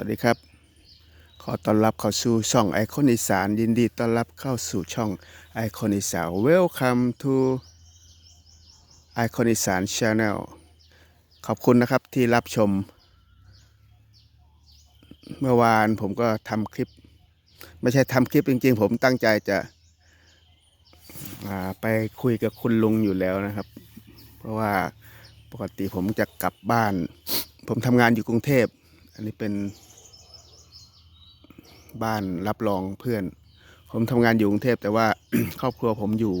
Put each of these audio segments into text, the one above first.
วัสดีครับ ขอต้อนรับเข้าสู่ช่องไอคอนอีสานยินดีต้อนรับเข้าสู่ช่องไอคอนอีสาน Welcome to ไอคอนอีสาน Channel ขอบคุณนะครับที่รับชม เมื่อวานผมก็ทำคลิป ไม่ใช่ทำคลิปจริงๆ ผมตั้งใจจะไปคุยกับคุณลุงอยู่แล้วนะครับ เพราะว่าปกติผมจะกลับบ้าน ผมทำงานอยู่กรุงเทพ อันนี้เป็น บ้านรับรองเพื่อน ผมทำงานอยู่กรุงเทพแต่ว่า ครอบครัวผมอยู่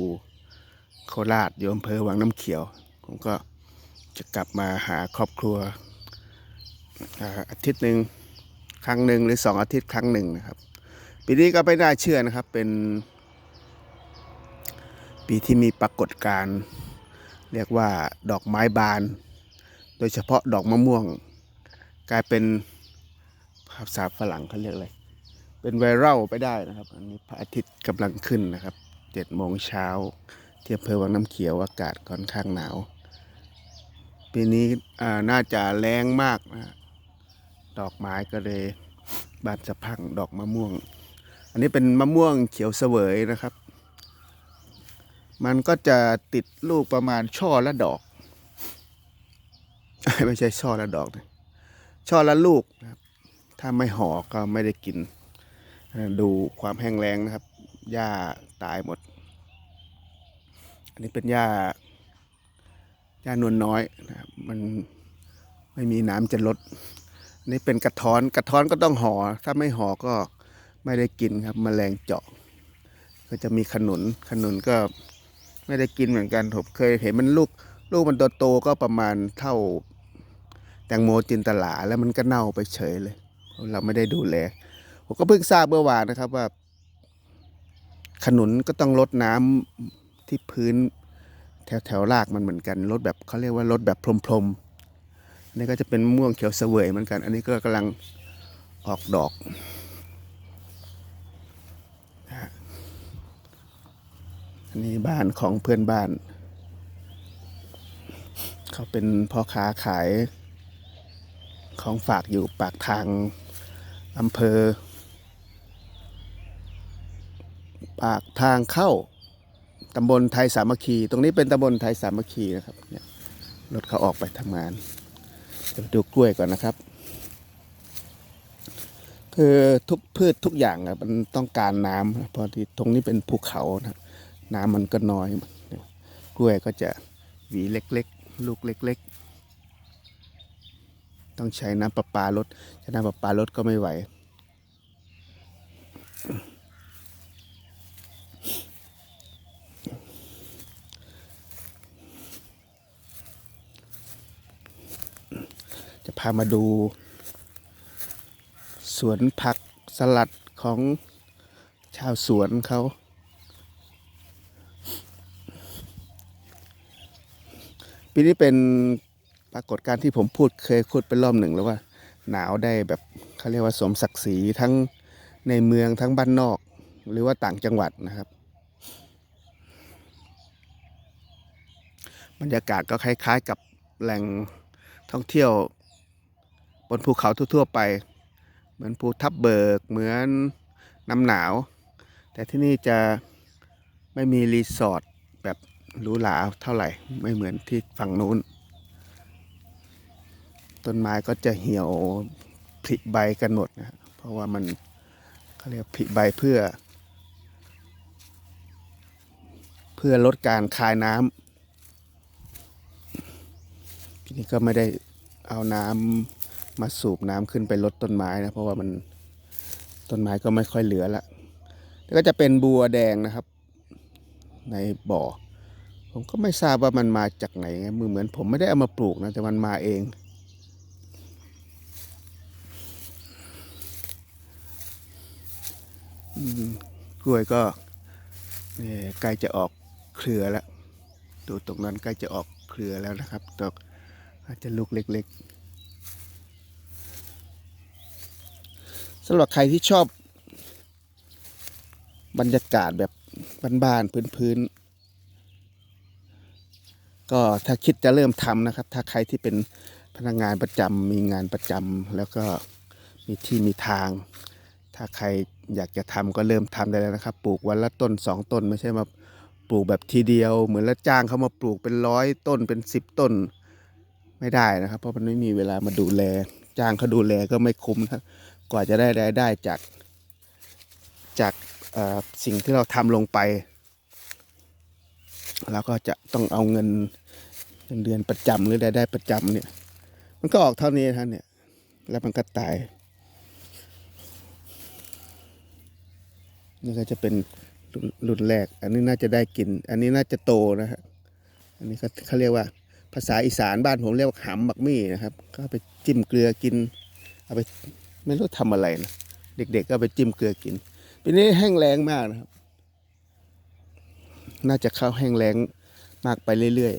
โคราชอยู่อำเภอวังน้ำเขียว ผมก็จะกลับมาหาครอบครัวอาอาทิตย์หนึ่งครั้งหนึ่งหรือสองอาทิตย์ครั้งหนึ่งนะครับปีนี้ก็ไม่น่าเชื่อนะครับเป็น ปีที่มีปรากฏการณ์เรียกว่าดอกไม้บาน โดยเฉพาะดอกมะม่วง กลายเป็นภาษาฝรั่งเขาเรียกอะไร เป็นไวรัลไปได้นะครับ อันนี้พระอาทิตย์กำลังขึ้นนะครับเจ็ดโมงเช้าที่อำเภอวังน้ำเขียวอากาศค่อนข้างหนาวปีนี้อ่าน่าจะแรงมากนะดอกไม้ก็เลยบานสะพังดอกมะม่วง อันนี้เป็นมะม่วงเขียวเสวยนะครับ มันก็จะติดลูกประมาณช่อละดอก ไม่ใช่ช่อละดอกนะ ช่อละลูกนะครับ ถ้าไม่ห่อก็ไม่ได้กิน ดูความแห้งแล้งนะครับ หญ้าตายหมด อันนี้เป็นหญ้า หญ้านวลน้อยนะครับ มันไม่มีน้ำจะลดอันนี้เป็นกระท้อน กระท้อนก็ต้องห่อ ถ้าไม่ห่อก็ไม่ได้กินครับมแมลงเจาะ ก็จะมีขนุน ขนุนก็ไม่ได้กินเหมือนกันผมเคยเห็นมันลูก ลูกมันโตๆก็ประมาณเท่า แตงโมจินตลาแล้วมันก็เน่าไปเฉยเลย เราไม่ได้ดูแลผมก็เพิ่งทราบเมื่อวานนะครับว่า ขนุนก็ต้องลดน้ำที่พื้น แถวแถวรากมันเหมือนกันลดแบบเขาเรียกว่าลดแบบพรมๆนี่ก็จะเป็นม่วงเขียวเสวยเหมือนกัน อันนี้ก็กำลังออกดอกอันนี้บ้านของเพื่อนบ้าน เขาเป็นพ่อค้าขาย ของฝากอยู่ปากทางอำเภอ ปากทางเข้าตำบลไทยสามัคคี ตรงนี้เป็นตำบลไทยสามัคคีนะครับเนี่ยรถเขาออกไปทำงานเดี๋ยวไปดูกล้วยก่อนนะครับ คือทุกพืชทุกอย่างมันต้องการน้ำเพราะที่ตรงนี้เป็นภูเขานะน้ำมันก็น้อย กล้วยก็จะหวีเล็ก ๆ ลูกเล็ก ๆ ต้องใช้น้ำประปาลดใช้น้ำประปาลดก็ไม่ไหว จะพามาดู สวนผักสลัดของชาวสวนเขาปีนี้เป็น ปรากฏการที่ผมพูดเคยพูดไปรอบหนึ่งแล้วว่า หนาวได้แบบเขาเรียกว่าสมศักดิ์ศรีทั้งในเมืองทั้งบ้านนอก หรือว่าต่างจังหวัดนะครับ บรรยากาศก็คล้ายๆกับแหล่งท่องเที่ยว บนภูเขาทั่วๆไป เหมือนภูทับเบิกเหมือนน้ำหนาว แต่ที่นี่จะไม่มีรีสอร์ทแบบหรูหราเท่าไหร่ไม่เหมือนที่ฝั่งนู้น ต้นไม้ก็จะเหี่ยวผลิใบกันหมดนะเพราะว่ามันเขาเรียกผลิใบเพื่อ เพื่อลดการคายน้ำทีนี้ก็ไม่ได้เอาน้ำมาสูบน้ำขึ้นไปลดต้นไม้นะเพราะว่ามันต้นไม้ก็ไม่ค่อยเหลือละแล้วก็จะเป็นบัวแดงนะครับ ในบ่อ ผมก็ไม่ทราบว่ามันมาจากไหนไงมือเหมือนผมไม่ได้เอามาปลูกนะแต่มันมาเอง อืม กล้วยก็ใกล้จะออกเครือแล้ว ดูตรงนั้นใกล้จะออกเครือแล้วนะครับดอกอาจจะลูกเล็กๆสำหรับใครที่ชอบบรรยากาศแบบบ้านๆพื้นๆ ก็ถ้าคิดจะเริ่มทำนะครับ ถ้าใครที่เป็นพนักงานประจำมีงานประจำแล้วก็มีที่มีทาง ถ้าใครอยากจะทำก็เริ่มทำได้แล้วนะครับ ปลูกวันละต้นสองต้น ไม่ใช่มาปลูกแบบทีเดียว เหมือนแล้วจ้างเขามาปลูกเป็นร้อยต้นเป็นสิบต้น ไม่ได้นะครับ เพราะมันไม่มีเวลามาดูแล จ้างเขาดูแลก็ไม่คุ้มนะกว่าจะได้รายได้จากจากสิ่งที่เราทำลงไปเราก็จะต้องเอาเงินเงินเดือนประจำหรือรายได้ประจำเนี่ย มันก็ออกเท่านี้ท่านเนี่ย แล้วมันก็ตาย นี่ก็จะเป็นรุ่นแรก อันนี้น่าจะได้กิน อันนี้น่าจะโตนะฮะอันนี้เขาเขาเรียกว่าภาษาอีสานบ้านผมเรียกว่าหำบักมี่นะครับ ก็ไปจิ้มเกลือกิน เอาไปไม่รู้ทำอะไรนะเด็ก ๆ ก็ไปจิ้มเกลือกินปีนี้แห้งแล้งมากนะครับ น่าจะเข้าแห้งแล้งมากไปเรื่อย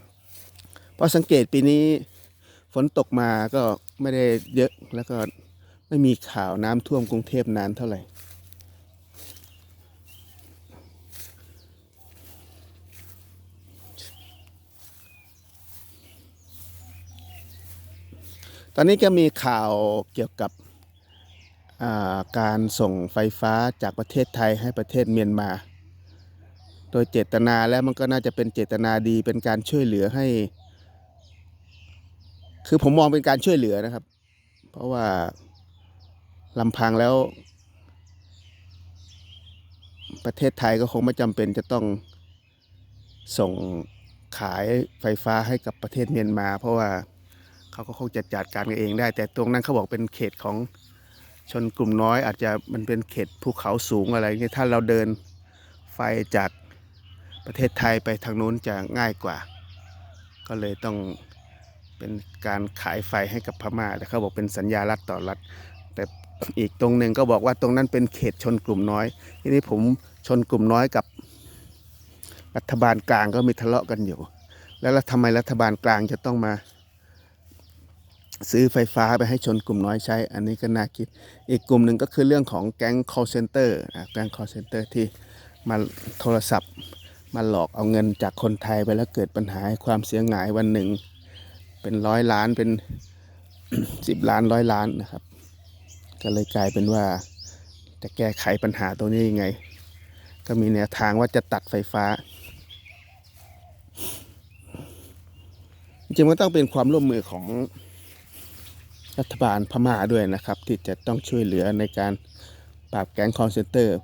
ๆเพราะสังเกตปีนี้ฝนตกมาก็ไม่ได้เยอะแล้วก็ไม่มีข่าวน้ำท่วมกรุงเทพนานเท่าไหร่ ตอนนี้ก็มีข่าวเกี่ยวกับาการส่งไฟฟ้าจากประเทศไทยให้ประเทศเมียนมา โดยเจตนาแล้วมันก็น่าจะเป็นเจตนาดีเป็นการช่วยเหลือให้ คือผมมองเป็นการช่วยเหลือนะครับ เพราะว่าลำพังแล้ว ประเทศไทยก็คงไม่จำเป็นจะต้องส่งขายไฟฟ้าให้กับประเทศเมียนมา เพราะว่า เขาก็คงจะจัดการกันเองได้ แต่ตรงนั้นเขาบอกเป็นเขตของชนกลุ่มน้อย อาจจะมันเป็นเขตภูเขาสูงอะไรเงี้ยถ้าเราเดินไฟจากประเทศไทยไปทางนู้นจะง่ายกว่า ก็เลยต้องเป็นการขายไฟให้กับพม่าแต่เขาบอกเป็นสัญญารัฐต่อรัฐ แต่อีกตรงหนึ่งก็บอกว่าตรงนั้นเป็นเขตชนกลุ่มน้อย ทีนี้ผมชนกลุ่มน้อยกับรัฐบาลกลางก็มีทะเลาะกันอยู่ แล้วทำไมรัฐบาลกลางจะต้องมา ซื้อไฟฟ้าไปให้ชนกลุ่มน้อยใช้ อันนี้ก็น่าคิด อีกกลุ่มหนึ่งก็คือเรื่องของแก๊ง call center นะแก๊ง call center ที่มาโทรศัพท์ มาหลอกเอาเงินจากคนไทยไปแล้วเกิดปัญหาความเสียหายวันหนึ่ง เป็นร้อยล้านเป็นสิบล้านร้อยล้านนะครับ ก็เลยกลายเป็นว่าจะแก้ไขปัญหาตรงนี้ยังไง ก็มีแนวทางว่าจะตัดไฟฟ้าจริงๆมันต้องเป็นความร่วมมือของ รัฐบาลพม่าด้วยนะครับ ที่จะต้องช่วยเหลือในการปราบแก๊งคอนเซนเตอร์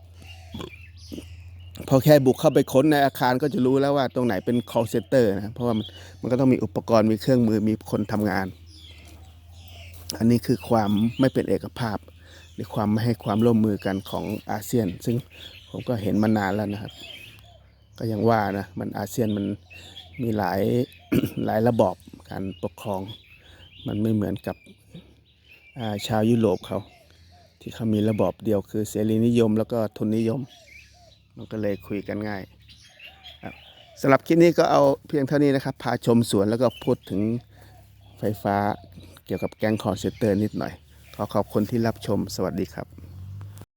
พอแค่บุกเข้าไปค้นในอาคารก็จะรู้แล้วว่าตรงไหนเป็น call center นะเพราะว่ามันมันก็ต้องมีอุปกรณ์มีเครื่องมือมีคนทำงาน อันนี้คือความไม่เป็นเอกภาพ หรือความไม่ให้ความร่วมมือกันของอาเซียน ซึ่งผมก็เห็นมานานแล้วนะครับ ก็ยังว่านะมันอาเซียนมันมีหลายหลายระบอบการปกครอง มันไม่เหมือนกับ ชาวยุโรปเขา ที่เขามีระบอบเดียวคือเสรีนิยมแล้วก็ทุนนิยม มันก็เลยคุยกันง่ายสำหรับคลิปนี้ก็เอาเพียงเท่านี้นะครับ พาชมสวนแล้วก็พูดถึงไฟฟ้าเกี่ยวกับแก๊งคอร์เซนเตอร์นิดหน่อย ขอขอบคุณที่รับชมสวัสดีครับ